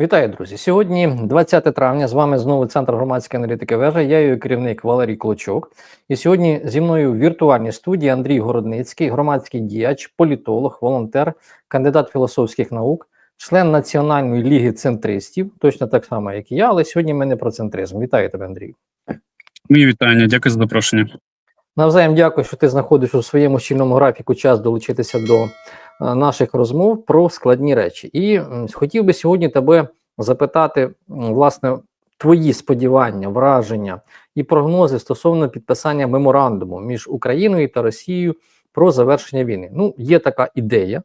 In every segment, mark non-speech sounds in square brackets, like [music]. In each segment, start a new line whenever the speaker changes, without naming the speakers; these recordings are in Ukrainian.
Вітаю, друзі! Сьогодні 20 травня. З вами знову центр громадської аналітики вежа. Я її керівник Валерій Клочок. І сьогодні зі мною в віртуальній студії Андрій Городницький, громадський діяч, політолог, волонтер, кандидат філософських наук, член Національної ліги центристів, точно так само, як і я. Але сьогодні ми не про центризм. Вітаю тебе, Андрій.
Мої вітання, дякую за запрошення.
Навзаєм дякую, що ти знаходиш у своєму щільному графіку час долучитися до наших розмов про складні речі. І хотів би сьогодні тебе запитати, власне, твої сподівання, враження і прогнози стосовно підписання меморандуму між Україною та Росією про завершення війни. Ну, є така ідея.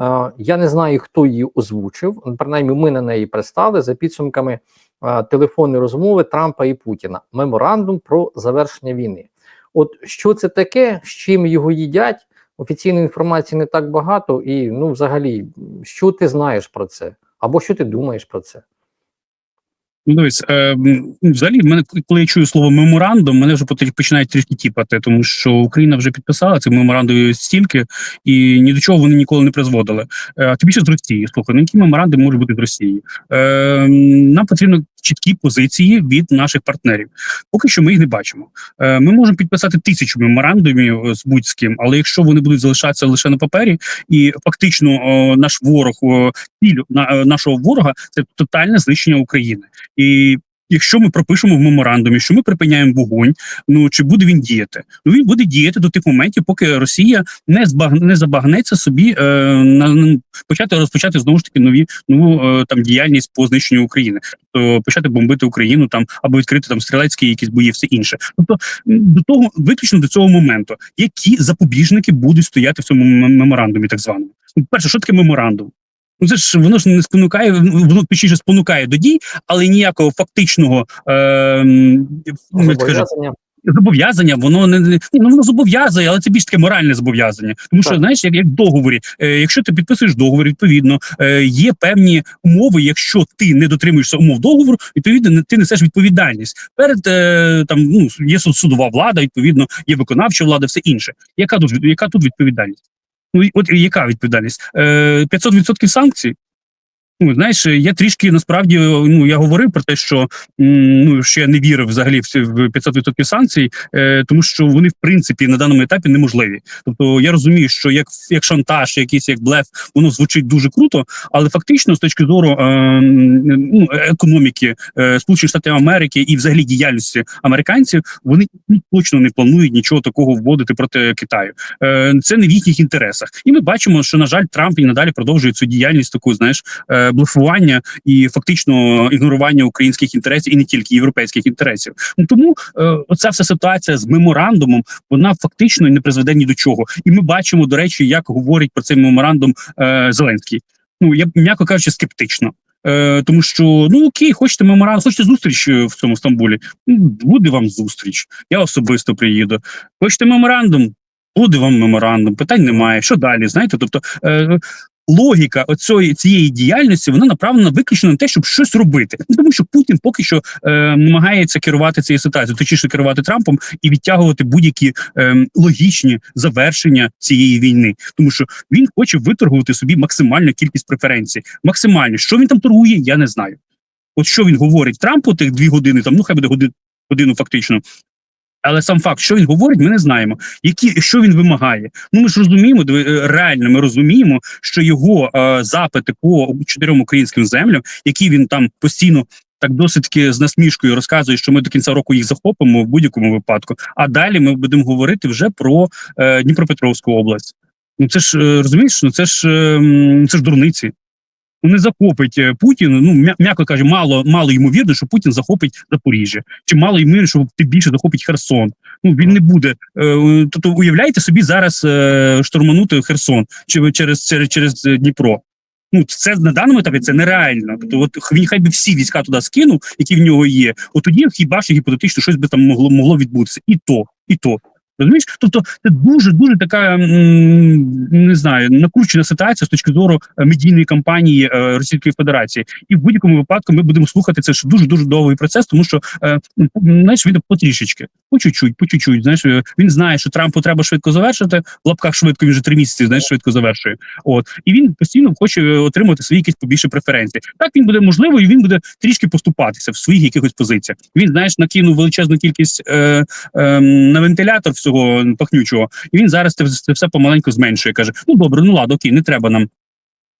Е, Я не знаю, хто її озвучив. Принаймні, ми на неї пристали за підсумками е, телефонної розмови Трампа і Путіна. Меморандум про завершення війни. От що це таке, з чим його їдять? Офіційної інформації не так багато, і ну, взагалі, що ти знаєш про це? Або що ти думаєш про це?
Дивись, е, взагалі, мене коли я чую слово меморандум, мене вже починають трішки тіпати, тому що Україна вже підписала цей меморандум стільки, і ні до чого вони ніколи не призводили. Е, А тим більше з Росії. Слухай, ну які меморандум можуть бути з Росії? Е, нам потрібно чіткі позиції від наших партнерів. Поки що ми їх не бачимо. Е, Ми можемо підписати тисячу меморандумів е, з будь-ким, але якщо вони будуть залишатися лише на папері, і фактично наш ворог, ціль е, нашого ворога це тотальне знищення України. І якщо ми пропишемо в меморандумі, що ми припиняємо вогонь, ну чи буде він діяти? Ну він буде діяти до тих моментів, поки Росія не збаг не забагнеться собі е, на, почати розпочати знову ж таки нові нову е, там діяльність по знищенню України, тобто почати бомбити Україну там або відкрити там стрілецькі якісь бої, все інше. Тобто до того виключно до цього моменту, які запобіжники будуть стояти в цьому меморандумі, так званому. Ну, перше, що таке меморандум? Ну це ж воно ж не спонукає, воно точніше спонукає до дій, але ніякого фактичного е,
Зобов'язання?
зобов'язання, воно не ну воно зобов'язує, але це більш таке моральне зобов'язання. Тому що знаєш, як, як договорі, е, якщо ти підписуєш договір, відповідно е, є певні умови. Якщо ти не дотримуєшся умов договору, відповідно ти несеш відповідальність перед е, там. Ну є суд- судова влада, відповідно, є виконавча влада, все інше. Яка тут яка тут відповідальність? Ну от яка відповідальність? Е, 500% санкцій. Ну, знаєш, я трішки насправді ну я говорив про те, що ну я не вірив взагалі в 500% санкцій, е, тому що вони в принципі на даному етапі неможливі. Тобто я розумію, що як як шантаж, якийсь як блеф, воно звучить дуже круто, але фактично, з точки зору е, ну, економіки е, Сполучених Штатів Америки і взагалі діяльності американців, вони ну, точно не планують нічого такого вводити проти Китаю. Е, це не в їхніх інтересах. І ми бачимо, що на жаль, Трамп і надалі продовжує цю діяльність таку, знаєш, е, блефування і фактично ігнорування українських інтересів і не тільки європейських інтересів. Ну тому е, оця вся ситуація з меморандумом вона фактично не призведе ні до чого. І ми бачимо, до речі, як говорить про цей меморандум е, Зеленський. Ну я м'яко кажучи, скептично. Е, тому що ну окей, хочете меморандум, хочете зустріч е, в цьому Стамбулі? Буде вам зустріч. Я особисто приїду. Хочете меморандум? Буде вам меморандум, питань немає. Що далі? Знаєте, тобто е, логіка оцої цієї діяльності вона направлена виключно на те, щоб щось робити. Ну, тому що Путін поки що е, намагається керувати цією ситуацією, точніше керувати Трампом і відтягувати будь-які е, логічні завершення цієї війни, тому що він хоче виторгувати собі максимальну кількість преференцій. Максимально, що він там торгує, я не знаю. От що він говорить Трампу тих дві години, там ну хай буде годину фактично. Але сам факт, що він говорить, ми не знаємо. Які що він вимагає? Ну ми ж розуміємо, е, реально ми розуміємо, що його е, запити по чотирьом українським землям, які він там постійно так досить з насмішкою розказує, що ми до кінця року їх захопимо в будь-якому випадку. А далі ми будемо говорити вже про е, Дніпропетровську область. Ну це ж е, розумієш, ну це ж е, це ж дурниці. Не захопить е, Путін. Ну м'яко каже, мало мало ймовірно, що Путін захопить Запоріжжя, чи мало ймовірно, що тим більше захопить Херсон. Ну він не буде. Е, тобто, уявляєте собі зараз е, штурманути Херсон чи через через, через Дніпро. Ну це на даному етапі це нереально. Тобто, от він хай би всі війська туди скинув, які в нього є. От тоді хіба що гіпотетично щось би там могло могло відбутися, і то, і то. Розумієш? Тобто це дуже дуже така не знаю накручена ситуація з точки зору е, медійної кампанії е, Російської Федерації, і в будь-якому випадку ми будемо слухати це дуже дуже довгий процес, тому що е, знаєш, він потрішечки, по чуть-чуть, по чуть-чуть. Знаєш, він знає, що Трампу треба швидко завершити. В лапках швидко він вже три місяці знаєш, швидко завершує. От і він постійно хоче отримати свої якісь побільше преференції. Так він буде можливо, і він буде трішки поступатися в своїх якихось позиціях. Він знаєш, накинув величезну кількість е, е, на вентилятор всього пахнючого, і він зараз це, все помаленьку зменшує. каже: ну добре, ну ладно, окей, не треба нам.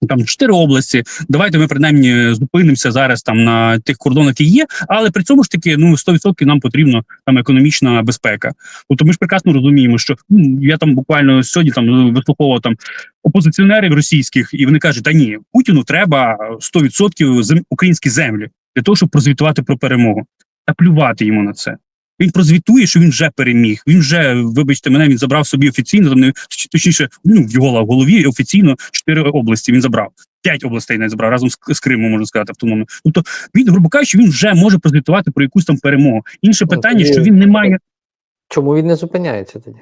Там чотири області. Давайте ми принаймні зупинимося зараз там на тих кордонах, які є, але при цьому ж таки ну 100% нам потрібно там економічна безпека. Тобто ми ж прекрасно розуміємо, що ну, я там буквально сьогодні там вислуховував там опозиціонерів російських, і вони кажуть: та ні, Путіну треба 100% зем... українські землі для того, щоб прозвітувати про перемогу та плювати йому на це. Він прозвітує, що він вже переміг. Він вже, вибачте мене, він забрав собі офіційно, там точніше, ну в його голові офіційно чотири області. Він забрав п'ять областей не забрав разом з, з Кримом, можна сказати, автономно. Тобто він, грубо кажучи, він вже може прозвітувати про якусь там перемогу. Інше
Ну,
питання, що він не має
Чому він не зупиняється тоді?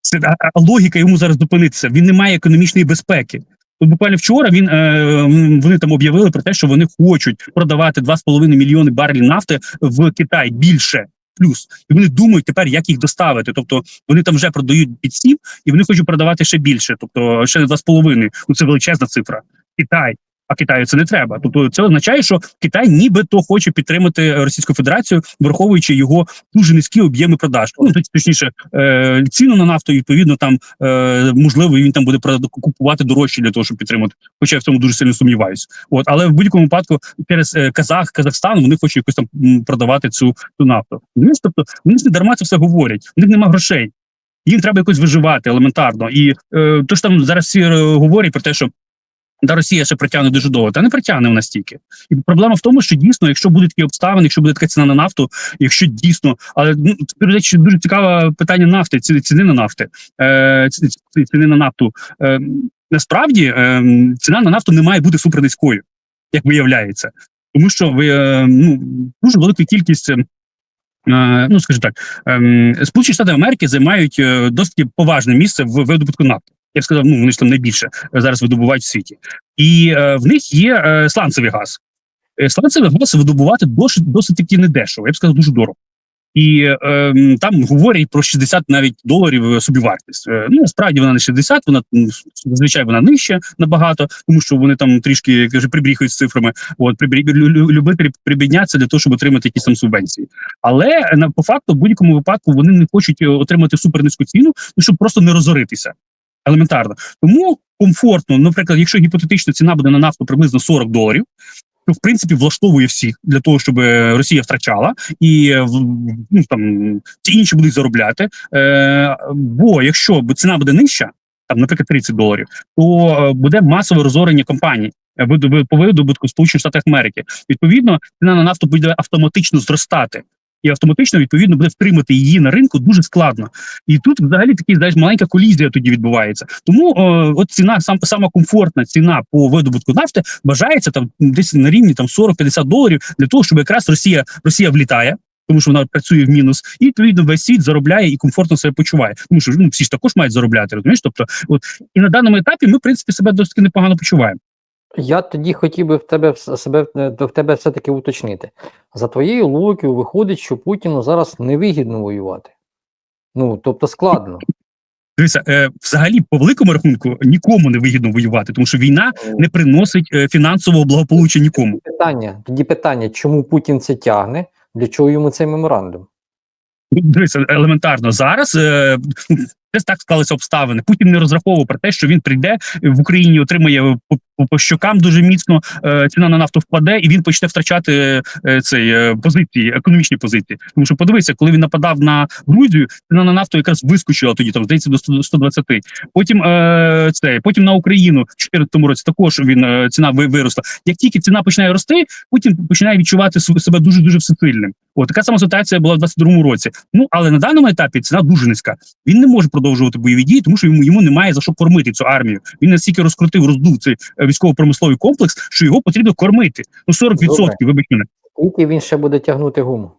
це а, а логіка йому зараз зупинитися. Він не має економічної безпеки. Буквально вчора він е, вони там об'явили про те, що вони хочуть продавати 2,5 мільйони барелів нафти в Китай більше. Плюс і вони думають тепер, як їх доставити. Тобто вони там вже продають під сім, і вони хочуть продавати ще більше, тобто ще не 2,5. Ну це величезна цифра. Китай. А Китаю це не треба. Тобто це означає, що Китай нібито хоче підтримати Російську Федерацію, враховуючи його дуже низькі об'єми продаж. Ну точніше, е, ціну на нафту, відповідно, там е, можливо він там буде купувати дорожче для того, щоб підтримати. Хоча я в цьому дуже сильно сумніваюся. От, але в будь-якому випадку через е, Казах, Казахстан вони хочуть якось там продавати цю, цю нафту. Тобто вони ж не дарма це все говорять. У них немає грошей. Їм треба якось виживати елементарно. І е, то ж там зараз всі говорять про те, що та Росія ще притягне дуже довго, та не притягне вона стільки. І проблема в тому, що дійсно, якщо будуть такі обставини, якщо буде така ціна на нафту, якщо дійсно, але ну речі, дуже цікаве питання нафти, ціни, ціни на нафти, е, ці- ці- ціни на нафту. Е, насправді е, ціна на нафту не має бути супернизькою, як виявляється, тому що ви е, ну дуже велика кількість. е, е, Ну, скажімо так, ем, Сполучені Штати Америки займають е, досить поважне місце в видобутку нафти. Я б сказав, ну вони ж там найбільше е, зараз видобувають в світі, і е, в них є е, сланцевий газ. Е, сланцевий газ видобувати досить, досить таки недешево, я б сказав, дуже дорого. І е, там говорять про 60 навіть доларів е, собівартість. Е, ну насправді вона не 60, вона зазвичай вона нижча набагато, тому що вони там трішки як каже, прибріхують з цифрами. От прибрі... лю- лю- любителі прибідняться для того, щоб отримати якісь там субвенції. Але на по факту, в будь-якому випадку, вони не хочуть отримати супернизьку ціну, ну щоб просто не розоритися. Елементарно. Тому комфортно, наприклад, якщо гіпотетична ціна буде на нафту приблизно 40 доларів, в принципі влаштовує всіх для того, щоб е, Росія втрачала, і е, ну там ці інші будуть заробляти. Е, бо якщо ціна буде нижча, там, наприклад, 30 доларів, то е, буде масове розорення компаній. По видобутку Сполучених Штатах Америки відповідно ціна на нафту буде автоматично зростати, і автоматично відповідно буде втримати її на ринку дуже складно. І тут взагалі такий знаєш, маленька колізія тоді відбувається. Тому е, от ціна сам сама комфортна ціна по видобутку нафти бажається там десь на рівні там 40-50 доларів для того, щоб якраз Росія Росія влітає. Тому що вона працює в мінус, і відповідно весь світ заробляє і комфортно себе почуває. Тому що ну всі ж також мають заробляти, розумієш? Тобто, от і на даному етапі ми, в принципі, себе досить непогано почуваємо.
Я тоді хотів би в тебе себе е, до тебе все-таки уточнити. За твоєю логікою виходить, що Путіну зараз невигідно воювати. Ну, тобто складно.
Дивіться, е, взагалі, по великому рахунку, нікому не вигідно воювати, тому що війна не приносить е, фінансового благополуччя нікому.
Питання, тоді питання, чому Путін це тягне, для чого йому цей меморандум?
Ну, Дивіться, елементарно зараз. Е, ну, Десь так склалися обставини. Путін не розраховував про те, що він прийде в Україні, отримає по, щокам дуже міцно. Е, ціна на нафту впаде, і він почне втрачати е, цей е, позиції, економічні позиції. Тому що подивися, коли він нападав на Грузію, ціна на нафту якраз вискочила тоді, там здається, до 100 120. Потім е, це потім на Україну в 2014 році також він е, ціна виросла. Як тільки ціна починає рости, Путін починає відчувати себе дуже дуже всесильним. О, така сама ситуація була в 22-му році. Ну але на даному етапі ціна дуже низька. Він не може продовжувати бойові дії, тому що йому йому немає за що кормити цю армію. Він настільки розкрутив, роздув цей е, військово-промисловий комплекс, що його потрібно кормити. Ну 40%,
Добре.
вибач мене.
Скільки він ще буде тягнути гуму?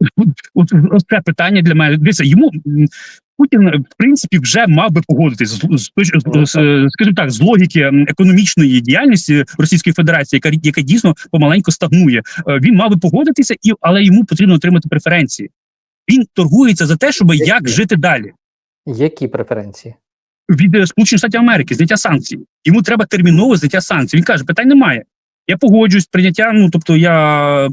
[laughs]
От, це питання для мене. Дивіться, йому Путін в принципі вже мав би погодитись з, з, з, з, з скажімо так, з логіки економічної діяльності Російської Федерації, яка яка дійсно помаленьку стагнує. Е, Він мав би погодитися, і але йому потрібно отримати преференції. Він торгується за те, щоб як жити далі
Які преференції?
від е, Сполучених Штатів Америки, зняття санкцій. Йому треба терміново зняття санкцій. Він каже: питань немає. Я погоджуюсь, прийняття. Ну тобто я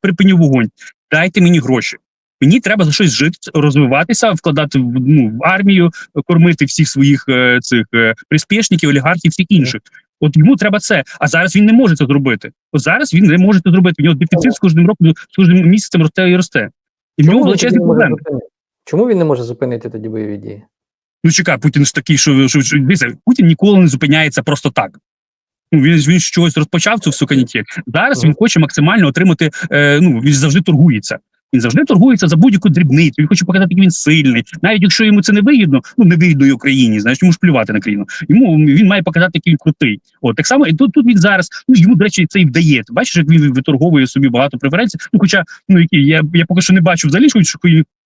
припиню вогонь. Дайте мені гроші. Мені треба за щось жити, розвиватися, вкладати в ну в армію, кормити всіх своїх е, цих е, приспішників, олігархів, всіх інших. От йому треба це. А зараз він не може це зробити. От зараз він не може це зробити. У нього дефіцит з кожним роком, з кожним місяцем росте і росте. І в нього величезні проблеми.
Чому він не може зупинити тоді бойові дії?
Ну чекай, Путін ж такий, що, що, що дивіться, Путін ніколи не зупиняється просто так. Ну, він, він з чогось розпочав цю всю канітєк. Зараз він хоче максимально отримати. Е, ну він завжди торгується. Він завжди торгується за будь-яку дрібницю. Він хоче показати, як він сильний. Навіть якщо йому це не вигідно, ну не вигідно і Україні, знаєш, йому ж плювати на країну. Йому він має показати, який він крутий. От так само і тут, тут він зараз. Ну йому до речі, це і вдає. Ти бачиш, як він виторговує собі багато преференцій. Ну, хоча ну які я, я поки що не бачу взагалі, хоч,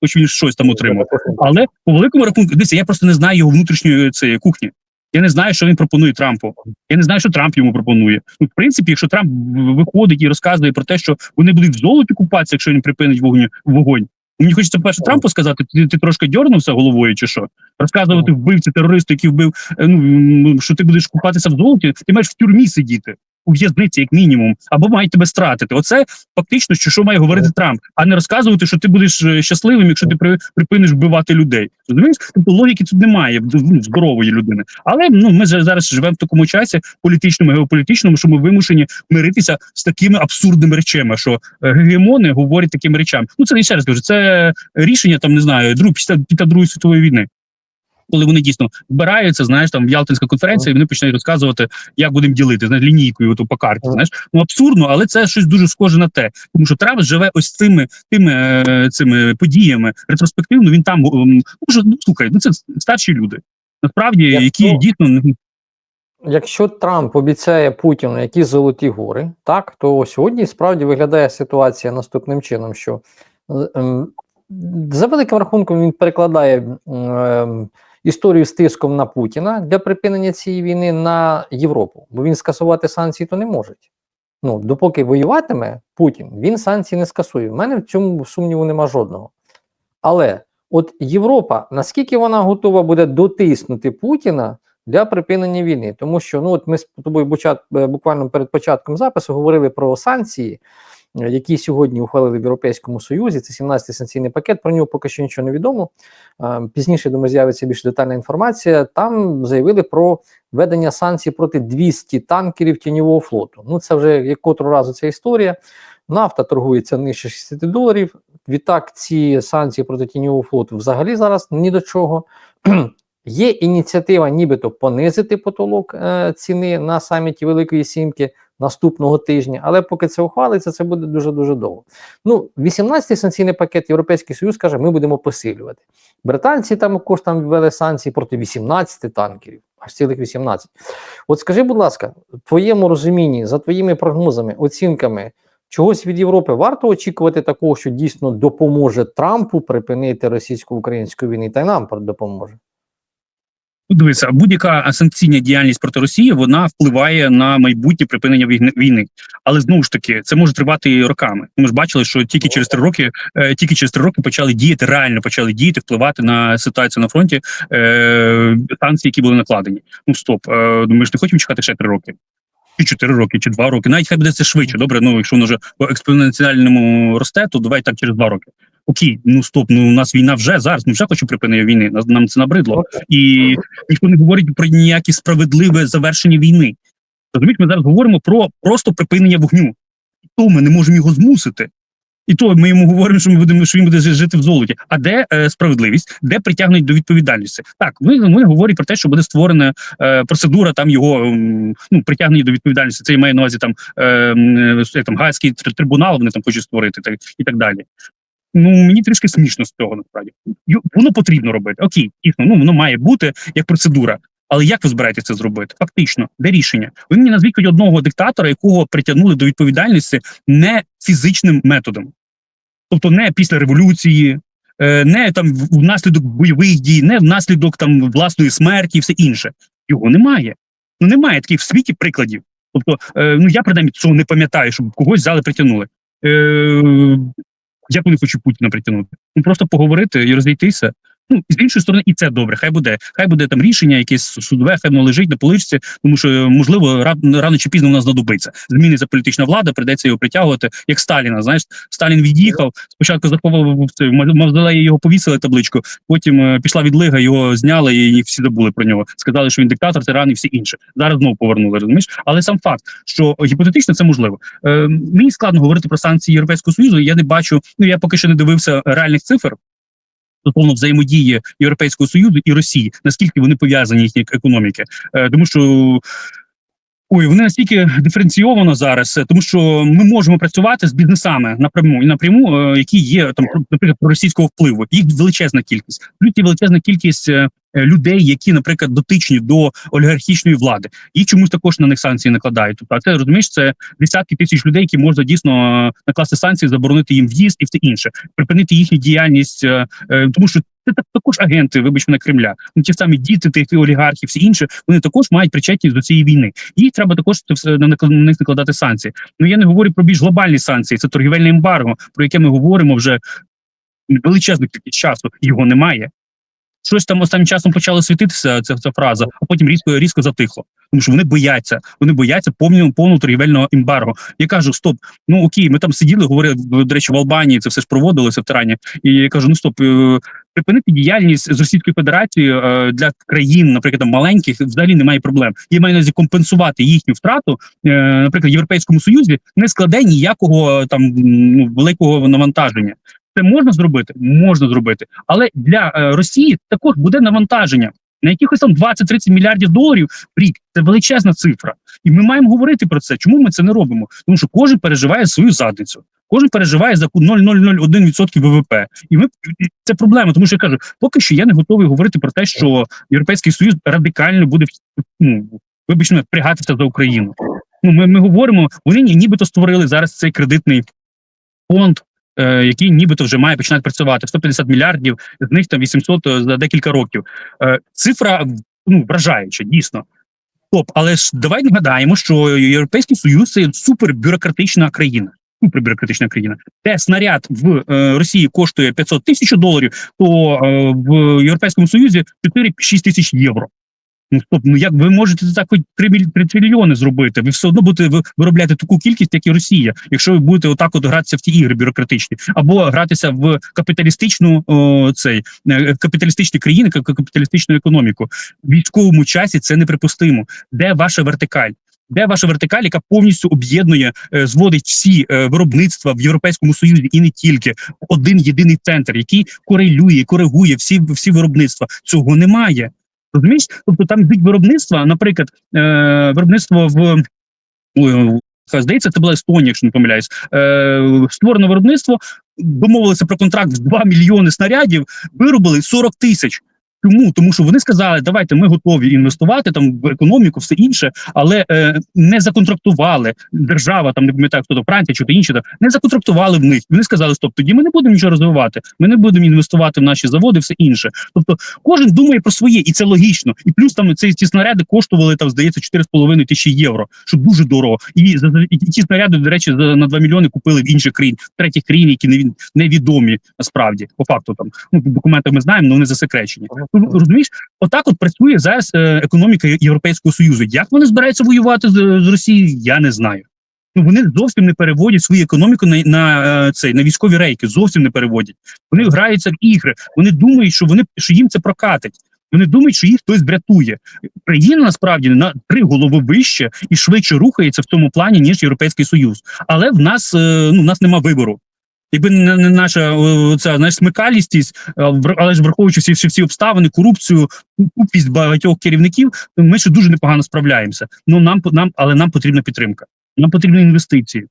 хоч він щось там отримав. Але по великому рахунку, дивіться, я просто не знаю його внутрішньої цієї кухні. Я не знаю, що він пропонує Трампу. Я не знаю, що Трамп йому пропонує. Ну, в принципі, якщо Трамп виходить і розказує про те, що вони будуть в золоті купатися, якщо він припинить вогонь, вогонь. Мені хочеться перше Трампу сказати, ти, ти трошки дьорнувся головою, чи що? Розказувати вбивці, терористу, який вбив, е, ну що ти будеш купатися в золоті, ти маєш в тюрмі сидіти. У в'язниці, як мінімум, або мають тебе стратити. Оце фактично, що, що має говорити Трамп, а не розказувати, що ти будеш е, щасливим, якщо ти при, припиниш вбивати людей. Розумієш? Тобто логіки тут немає ну, здорової людини. Але ну ми зараз живемо в такому часі політичному, геополітичному, що ми вимушені миритися з такими абсурдними речами, що е, гегемони говорять такими речами. Ну це ще раз кажу, це рішення там не знаю, друг після після другої світової війни. Коли вони дійсно збираються, знаєш, там в Ялтинська конференція, і вони починають розказувати, як будемо ділити знаєш, лінійкою ото по карті. Знаєш, ну абсурдно, але це щось дуже схоже на те, тому що Трамп живе ось цими тими е, цими подіями. Ретроспективно він там ем, може, ну слухай, ну це старші люди. Насправді,
Якщо-
які дійсно
Якщо Трамп обіцяє Путіну якісь золоті гори, так то сьогодні справді виглядає ситуація наступним чином, що е, ем, за великим рахунком він перекладає ем, історію з тиском на Путіна для припинення цієї війни на Європу, бо він скасувати санкції то не може. Ну, допоки воюватиме Путін, він санкції не скасує. У мене в цьому сумніву нема жодного. Але от Європа, наскільки вона готова буде дотиснути Путіна для припинення війни? Тому що ну от ми з тобою буквально перед початком запису говорили про санкції, які сьогодні ухвалили в Європейському Союзі. Це 17-й санкційний пакет. Про нього поки що нічого не відомо. Пізніше думаю, з'явиться більш детальна інформація. Там заявили про введення санкцій проти 200 танкерів тіньового флоту. Ну це вже як котру разу ця історія. Нафта торгується нижче 60 доларів. Відтак, ці санкції проти тіньового флоту взагалі зараз ні до чого. Є ініціатива, нібито понизити потолок е, ціни на саміті Великої Сімки наступного тижня, але поки це ухвалиться, це буде дуже дуже довго. Ну, 18-й санкційний пакет Європейський Союз каже, ми будемо посилювати. Британці там також там ввели санкції проти 18 танкерів, аж цілих 18. От скажи, будь ласка, в твоєму розумінні, за твоїми прогнозами, оцінками, чогось від Європи варто очікувати такого, що дійсно допоможе Трампу припинити російсько-українську війну, та й нам допоможе.
Ну, Дивися, будь-яка санкційна діяльність проти Росії вона впливає на майбутнє припинення війни-. Але знову ж таки, це може тривати роками. Ми ж бачили, що тільки через три роки, е, тільки через три роки почали діяти, реально почали діяти, впливати на ситуацію на фронті е, санкції, які були накладені. Ну стоп, е, ми ж не хочемо чекати ще три роки. Чи чотири роки, чи два роки. Навіть хай буде це швидше. Добре, ну якщо воно вже по експоненціальному росте, то давай так через два роки. Окей, ну стоп, ну у нас війна вже зараз. Ми вже хочемо припинення війни. Нам це набридло і ніхто не говорить про ніяке справедливе завершення війни. Розумієте, ми зараз говоримо про просто припинення вогню. То ми не можемо його змусити. І то ми йому говоримо, що ми будемо, що він буде жити в золоті. А де е, справедливість, де притягнуть до відповідальності? Так, ми, ми говоримо про те, що буде створена е, процедура там його м, ну, притягнення до відповідальності. Це я маю на увазі там, е, е, там Гаазький тр- трибунал, вони там хочуть створити так, і так далі. Ну мені трішки смішно з цього насправді. Воно потрібно робити. Окей, ну воно має бути як процедура. Але як ви збираєтесь це зробити? Фактично, де рішення? Ви мені назвіть одного диктатора, якого притягнули до відповідальності не фізичним методом. Тобто не після революції, е, не там внаслідок бойових дій, не внаслідок там власної смерті і все інше. Його немає. Ну немає таких в світі прикладів. Тобто, е, ну я принаймні цього не пам'ятаю, щоб когось взяли притягнули. Е, як вони хочуть Путіна притягнути? Ну просто поговорити і розійтися. Ну, з іншої сторони, і це добре. Хай буде. Хай буде там рішення, якесь судове, хай воно лежить на поличці, тому що можливо ра- рано чи пізно у нас знадобиться. Зміниться політична влада, прийдеться його притягувати, як Сталіна. Знаєш, Сталін від'їхав. Спочатку заховав в мавзолеї його повісили табличку. Потім е, пішла відлига, його зняли і всі забули про нього. Сказали, що він диктатор, тиран і все інше. Зараз знову повернули. Розумієш, але сам факт, що гіпотетично це можливо. Е, мені складно говорити про санкції Європейського союзу. Я не бачу. Ну я поки що не дивився реальних цифр. Стосовно взаємодії Європейського союзу і Росії, наскільки вони пов'язані їхні економіки, е, тому що ой, вони настільки диференційовано зараз, е, тому що ми можемо працювати з бізнесами напряму і напряму, е, які є там, наприклад, російського впливу. Їх величезна кількість. Плюс є величезна кількість е, людей, які, наприклад, дотичні до олігархічної влади. Їх чомусь також на них санкції накладають. Тобто, а це розумієш, це десятки тисяч людей, які можна дійсно накласти санкції, заборонити їм в'їзд і все інше, припинити їхню діяльність, тому що. Це також агенти, вибач мене Кремля. Ну ті самі діти, тих олігархів, всі інші, вони також мають причетність до цієї війни. І треба також на них накладати санкції. Ну я не говорю про більш глобальні санкції. Це торгівельне ембарго, про яке ми говоримо вже величезну кількість часу. Його немає. Щось там останнім часом почало світитися ця, ця фраза, а потім різко різко затихло. Тому що вони бояться, вони бояться повного повного торгівельного ембарго. Я кажу, стоп, ну окей, ми там сиділи, говорили до речі, в Албанії це все ж проводилося в Тирані. І я кажу: ну стоп, е, припинити діяльність з Російської Федерації е, для країн, наприклад, маленьких, взагалі немає проблем. Я маю на компенсувати їхню втрату, е, наприклад, Європейському Союзі не складе ніякого там ну, великого навантаження. Це можна зробити, можна зробити, але для е, Росії також буде навантаження на якихось там 20-30 мільярдів доларів в рік. Це величезна цифра, і ми маємо говорити про це. Чому ми це не робимо? Тому що кожен переживає свою задницю. Кожен переживає за 0,001% ВВП, і ми це проблема. Тому що я кажу, поки що я не готовий говорити про те, що європейський союз радикально буде ну, вибачте, мене, впрягатися за Україну. Ну ми, ми говоримо, вони ні- нібито створили зараз цей кредитний фонд. е, Який нібито вже має починати працювати 150 мільярдів, з них там 800 за декілька років. Е, Цифра ну вражаюча, дійсно. Топ, але ж давай нагадаємо, що Європейський Союз це супербюрократична країна. Супербюрократична країна. Де снаряд в е, Росії коштує 500 тисяч доларів, то е, в Європейському Союзі 4-6 тисяч євро. Ну стоп, ну як ви можете так хоч 3, міль- 3 трильйони зробити? Ви все одно будете виробляти таку кількість, як і Росія, якщо ви будете отак от гратися в ті ігри бюрократичні, або гратися в капіталістичну о, цей е, капіталістичні країни, капіталістичну економіку. В військовому часі це неприпустимо. Де ваша вертикаль? Де ваша вертикаль, яка повністю об'єднує, е, зводить всі е, виробництва в Європейському Союзі і не тільки один єдиний центр, який корелює, коригує всі, всі виробництва. Цього немає. Розумієш? Тобто там йдуть виробництва, наприклад, е, виробництво в ой, здається, це була Естонія, якщо не помиляюсь. Е, створено виробництво, домовилися про контракт в 2 мільйони снарядів, виробили 40 тисяч. Чому? Тому що вони сказали, давайте ми готові інвестувати там в економіку, все інше, але е, не законтрактували держава, там не пам'ятаю, хто то Франція чи то інші, там, не законтрактували в них. Вони сказали, стоп, тоді ми не будемо нічого розвивати, ми не будемо інвестувати в наші заводи, все інше. Тобто кожен думає про своє, і це логічно. І плюс там ці, ці снаряди коштували там, здається, 4,5 тисячі євро, що дуже дорого. І, і ті снаряди, до речі, за на 2 мільйони купили в інших країн, в третіх країн, які не невідомі насправді. По факту там ну документи ми знаємо, але вони засекречені. Ну, розумієш, отак от працює зараз е, економіка Європейського союзу. Як вони збираються воювати з, з Росією, я не знаю. Ну вони зовсім не переводять свою економіку на, на е, цей на військові рейки. Зовсім не переводять. Вони граються в ігри. Вони думають, що вони що їм це прокатить. Вони думають, що їх хтось врятує. Країна насправді на три голови вище і швидше рухається в цьому плані ніж Європейський Союз. Але в нас е, ну в нас нема вибору. Якби не, наша о, ця знаєш, смикалістість, е, але ж враховуючи всі, всі, всі обставини, корупцію, купість багатьох керівників, ми ще дуже непогано справляємося. Ну нам нам, але нам потрібна підтримка. Нам потрібні інвестиції.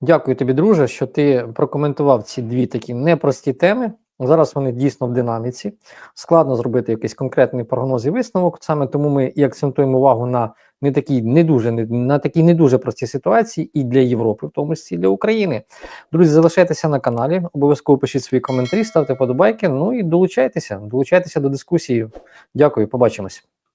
Дякую тобі, друже, що ти прокоментував ці дві такі непрості теми. Зараз вони дійсно в динаміці. Складно зробити якийсь конкретний прогноз і висновок. Саме тому ми і акцентуємо увагу на не такі не дуже не на такі не дуже прості ситуації і для Європи, в тому числі для України. Друзі, залишайтеся на каналі, обов'язково пишіть свої коментарі, ставте подобайки. Ну і долучайтеся, долучайтеся до дискусії. Дякую, побачимось.